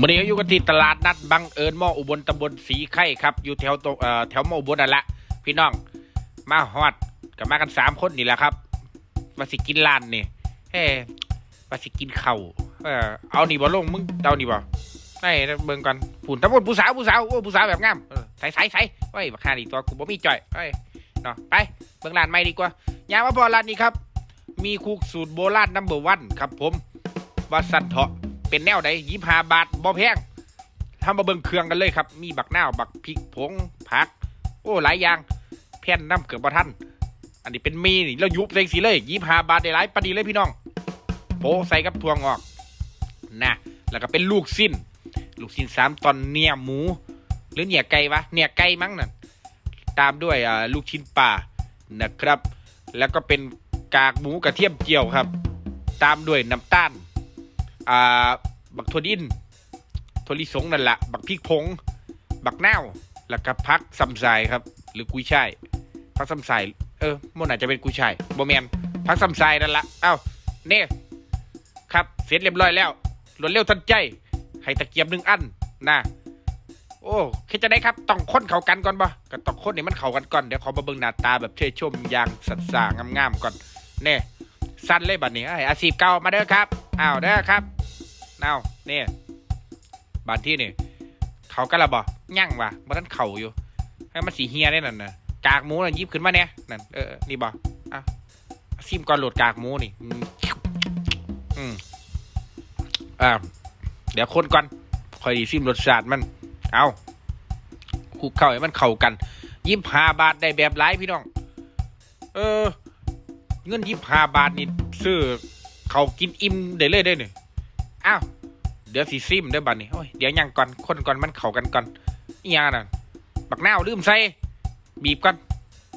มื่อนี้อยู่กันที่ตลาดนัดบังเอิญมออุบลตำบลสีไข่ครับ อยู่แถวตรงเอ่อแถวมออุบลนั่นแหละพี่น้องมาฮอดกับมากันสามคนนี่แหละครับมาสิกินร้านนี่เฮ้มาสิกินเข่าเออเอานี่บ่ลงมึงเอานี่บ่ไอ้เบิ่งก่อนผุนตำบลผู้สาวผู้สาวโอ้ผู้สาวแบบงามใส่ใส่ใส่เฮ้ยบักฮานี่ตัวกูบ่มีจ่อยเฮ้ยเนาะไปเบิ่งร้านใหม่ดีกว่ายามว่าพอร้านนี้ครับ มีคุกสูตรโบราณนัมเบอร์วันครับ ผมว่าสันเถาะ เป็นแนวใดยี่ห้าบาทบ่แพงทำมาเบิ่งเครื่องกันเลยครับ มีบักนาวบักพริกผงผัก โอ้หลายอย่างแผ่นน้ำเกือบบ่ทันอันนี้เป็นมีนี่แล้วยุบใส่สีเลยยี่ห้าบาทได้หลายปานนีเลยพี่น้องโปะใส่กับถั่วงอกนะแล้วก็เป็นลูกสิ้น ลูกสิ้นสามตอนเนียหมู หรือเนียไก่วะเนียไก่มั้งนั่นตามด้วยลูกชิ้นปลานะครับ แล้วก็เป็นกากหมูกระเทียมเจียวครับ ตามด้วยน้ำตาล อ่า บักถั่วดินถั่วลิสงนั่นแหละบักพริกผง บักนาวแล้วก็พักซำไซครับ หรือกุยช่ายพักซำไซเออมันอาจจะเป็นกุยช่ายโบแมนพักซำไซนั่นละเอ้าเน่ครับเสร็จเรียบร้อยแล้วรวดเร็วทันใจ ให้ตะเกียบหนึ่งอันนะโอ้คิดจะได้ครับ ต้องค้นเขากันก่อนบ่ก็ต้องค้นให้มันเขากันก่อน เดี๋ยวขอมาเบิ่งหน้าตาแบบเท่ชมอย่างสัตว์สางามๆก่อน เน่ สั้นเลยบัดนี้ไอ้อาชีพเก่ามาเด้อครับ อ้าวเด้อครับ เอาเนี่ยบัดที่นี่เขากันละบ่ยั่งว่ะบ่ทันเข่าอยู่ ให้มันสีเฮียได้นั่นนะกากหมูน่ะหยิบขึ้นมาเนี่ยนั่นเออนี่บ่อะซิมก่อนโหลดกากหมูนี่ อืมอ่าเดี๋ยวคนก่อนคอยดีซิมรสชาติมัน เอาคุกเข้าให้มันเข้ากันยี่ห้าบาทได้แบบไรพี่น้อง เออ เงินยี่ห้าบาทนี่ซื้อเขากินอิ่มได้เลยได้เนี่ย อ้าวเดี๋ยวสีซิมเด้อบัดนี้โอ้ยเดี๋ยวยังก่อนคนก่อนมันเข้ากันก่อนอียังน่ะบักนาวลืมใส่บีบก่อน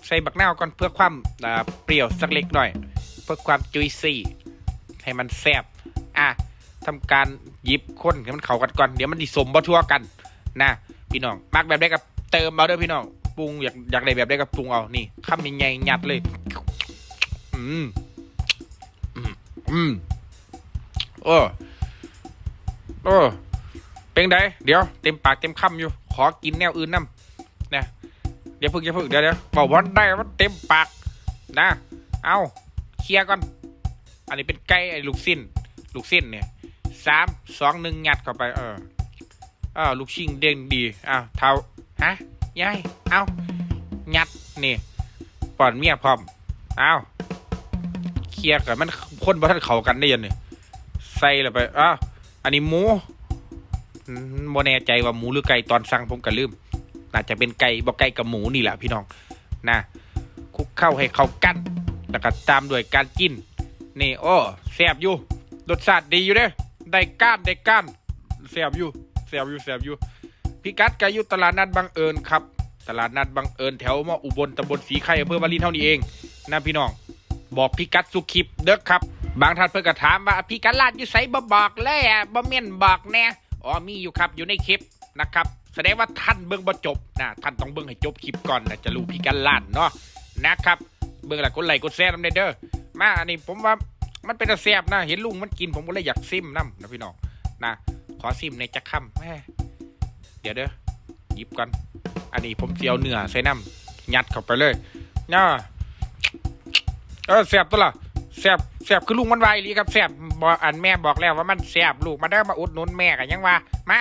ใส่บักนาวก่อนเพื่อความอ่าเปรี้ยวสักเล็กหน่อย เพื่อความจุยซี่ให้มันแซ่บอะทำการหยิบคนให้มันเข้ากันก่อนเดี๋ยวมันดิสมบ่ทั่วกันนะพี่น้องมักแบบได้กับเติมเอาเด้อพี่น้องปรุงอยากอยากได้แบบได้กับปรุงเอานี่คำใหญ่ๆยัดเลยอืมอืมอืมโอ้ โอ้เป็นไดเดี๋ยวเต็มปากเต็มคำอยู่ ขอกินแนวอื่นน้ำนะเดี๋ยวพึ่งเดี๋ยวพึ่งเดี๋ยวเดี๋ยวบอกว่าได้ว่าเต็มปากนะ เอาเคลียร์ก่อน อันนี้เป็นไก่ไอ้ลูกสิ้น ลูกสิ้นเนี่ยสามสองหนึ่งงัดเข้าไป เอออ้าลูกชิงเด้งดีอ้าวเท้าฮะยายเอางัดนี่ป่อนเมียพร้อมเอาเคลียร์กันมันคนบ่ทันเข้ากันได้ยังเนี่ยใส่ลยไปอ้าว อันนี้หมูอืมแน่ใจว่าหมูหรือไก่ตอนสั่งผมก็ลืมน่าจะเป็นไก่บ่ไก่กับหมูนี่แหละพี่น้องนะคุกเข้าให้เข้ากันแล้วก็ตามด้วยการกิน นี่โอ้แซ่บอยู่รสชาติดีอยู่เด้ได้ก้านได้ก้านแซ่บอยู่แซ่บอยู่แซ่บอยู่พิกัดก็อยู่ตลาดนัดบังเอิญครับ ตลาดนัดบังเอิญแถวมออุบลตำบลสีไข่อำเภอวารินเท่านี้เองนะพี่น้อง บอกพิกัดสุคลิปเด้อครับ บางท่านเพิ่นก็ถามว่าพิกัดร้านอยู่ไสบ่บอกเลยอะบ่เม่นบอกแน่อ๋อมีอยู่ครับอยู่ในคลิปนะครับ แสดงว่าท่านเบิ่งบ่จบนะท่านต้องเบิ่งให้จบคลิปก่อนนะจะรู้พิกัดร้านเนาะนะครับ เบิ่งล้วกดไลค์กดแชร์นำเด้อมาอันนี้ผมว่ามันเป็นตาแซบนะเห็นลุงมันกินผมก็เลยอยากซิมนํนะพี่น้องนะขอซิมในจักคำแม่เดี๋ยวเด้อหยิบก่อนอันนี้ผมเจียวเนื้อใส่น้ำยัดเข้าไปเลยเนาะเออแสบตัวละ แสบแสบคือลุงมันไวลีครับแสบบอกอันแม่บอกแล้วว่ามันแสบลูกมาได้อมาอุดหนุนแม่กันยังว่ามา